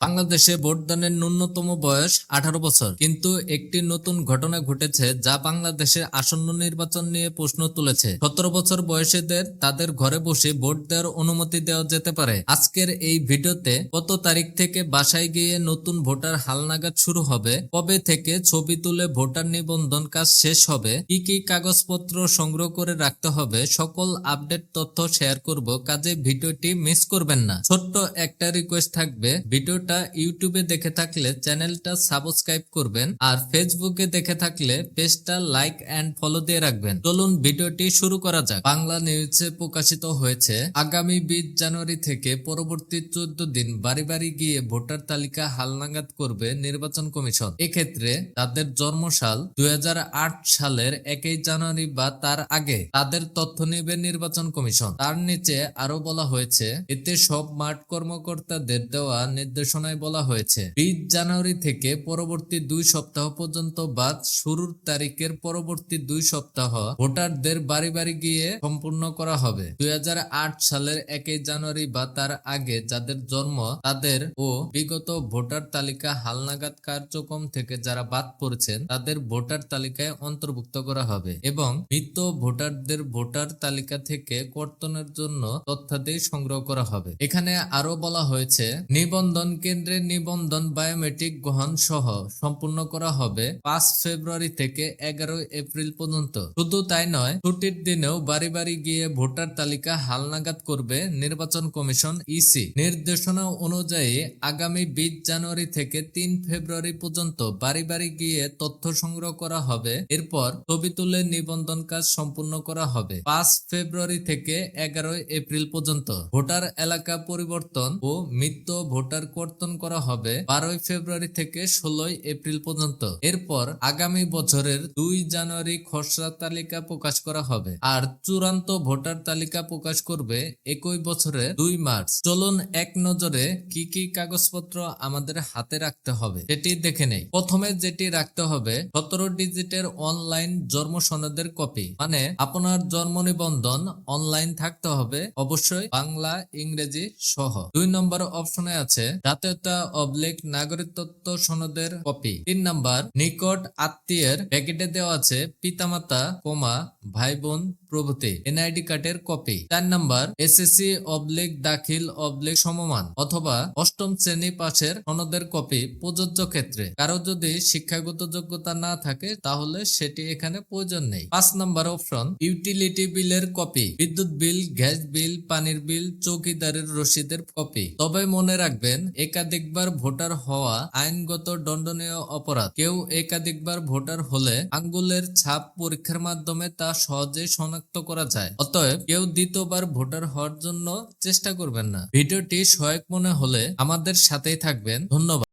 বাংলাদেশে ভোটদানের ন্যূনতম বয়স আঠারো বছর। কিন্তু একটি নতুন ঘটনা ঘটেছে যা বাংলাদেশের আসন্ন নির্বাচন নিয়ে প্রশ্ন তুলেছে। সতেরো বছর বয়সীদের তাদের ঘরে বসে ভোট দেওয়ার অনুমতি দেওয়া যেতে পারে। আজকের এই ভিডিওতে কত তারিখ থেকে বাসায় গিয়ে নতুন ভোটার হালনাগাদ শুরু হবে, কবে থেকে ছবি তুলে ভোটার নিবন্ধন কাজ শেষ হবে, কি কি কাগজপত্র সংগ্রহ করে রাখতে হবে, সকল আপডেট তথ্য শেয়ার করব, কাজে ভিডিওটি মিস করবেন না। ছোট্ট একটা রিকোয়েস্ট থাকবে, ভিডিওটা ইউটিউবে দেখে থাকলে চ্যানেলটা সাবস্ক্রাইব করবেন আর ফেসবুকে দেখে থাকলে পেজটা লাইক এন্ড ফলো দিয়ে রাখবেন। চলুন ভিডিওটি শুরু করা যাক। বাংলা নিউজে প্রকাশিত হয়েছে, আগামী বিশ জানুয়ারি থেকে পরবর্তী চোদ্দ দিন বাড়ি বাড়ি গিয়ে ভোটার তালিকা হালনাগাদ করবে নির্বাচন কমিশন। এক্ষেত্রে তাদের জন্মসাল দুই হাজার আট সালের একই জানুয়ারি বা তার আগে তাদের তথ্য নেবে নির্বাচন কমিশন। তার নিচে আরও বলা হয়েছে, এতে সব মাঠ কর্মকর্তাদের দেওয়া নির্দেশনায় বলা হয়েছে। বিশ জানুয়ারি থেকে পরবর্তী দুই সপ্তাহ পর্যন্ত বাদ শুরুর তারিখের পরবর্তী দুই সপ্তাহ ভোটারদের বাড়ি বাড়ি গিয়ে সম্পূর্ণ করা হবে। দুই সালের একই জানুয়ারি বা তার আগে যাদের জন্ম, তাদের ও বিগত ভোটার তালিকা হালনাগাদ কার্যক্রম থেকে যারা বাদ পড়েছেন, তাদের ভোটার তালিকায় অন্তর্ভুক্ত করা হবে এবং মৃত ভোটারদের ভোটার তালিকা থেকে কর্তনের জন্য তথ্যাদি সংগ্রহ করা হবে। এখানে আরও বলা হয়েছে নিবন্ধন কেন্দ্রে নিবন্ধন বায়োমেট্রিক গ্রহণ সহ সম্পূর্ণ করা হবে পাঁচ ফেব্রুয়ারি থেকে এগারো এপ্রিল পর্যন্ত। শুধু তাই নয়, ছুটির দিনেও বাড়ি বাড়ি গিয়ে ভোটার তালিকা হালনাগাদ করবে নির্বাচন কমিশন ইসি। নির্দেশনা অনুযায়ী আগামী বিশ জানুয়ারি থেকে তিন ফেব্রুয়ারি পর্যন্ত বাড়ি বাড়ি গিয়ে তথ্য সংগ্রহ করা হবে। এরপর ছবি তুলে নিবন্ধন কাজ সম্পূর্ণ করা হবে পাঁচ ফেব্রুয়ারি থেকে এগারো এপ্রিল পর্যন্ত। ভোটার এলাকা পরিবর্তন ও মৃত্যু ভোটার কর্তন করা হবে বারোই ফেব্রুয়ারি থেকে ষোলোই এপ্রিল পর্যন্ত। এরপর আগামী বছরের দুই জানুয়ারি খসড়া তালিকা প্রকাশ করা হবে। আর চূড়ান্ত ভোটার তালিকা প্রকাশ করবে একই বছরে দুই মার্চ। চলুন এক নজরে কি কি কাগজপত্র আমাদের হাতে রাখতে হবে সেটি দেখে নেই। প্রথমে যেটি রাখতে হবে সতেরো ডিজিটের অনলাইন জন্ম সনদের কপি। মানে আপনার জন্ম নিবন্ধন অনলাইন থাকতে হবে অবশ্যই বাংলা, ইংরেজি সহ। দুই নম্বর অপশনে আছে জাতীয়তা অবলিক নাগরিকত্ব সনদের কপি। তিন নম্বর, নিকট আত্মীয়ের প্যাকেটে দেওয়া আছে পিতামাতা কোমা ভাই বোন প্রভৃতি এনআইডি কার্ডের কপি। চার নম্বর, এসএসসি অবলিক দাখিল অবলিক সমমান অথবা অষ্টম শ্রেণি পাশের সনদের কপি প্রযোজ্য ক্ষেত্রে। কারও যদি শিক্ষাগত যোগ্যতা না থাকে তাহলে সেটি এখানে প্রয়োজন নেই। পাঁচ নম্বর অপশন, ইউটিলিটি বিলের কপি, বিদ্যুৎ বিল, গ্যাস বিল, পানির বিল, চৌকিদারের রসিদের কপি। তবে মনে রাখবেন একাধিকবার ভোটার হওয়া আইনগত দণ্ডনীয় অপরাধ। কেউ একাধিকবার ভোটার হলে আঙ্গুলের ছাপ পরীক্ষার মাধ্যমে তা সহজে শনাক্ত করা যায়। অতএব কেউ দ্বিতীয়বার ভোটার হওয়ার জন্য চেষ্টা করবেন না। ভিডিওটি সহায়ক মনে হলে আমাদের সাথেই থাকবেন। ধন্যবাদ।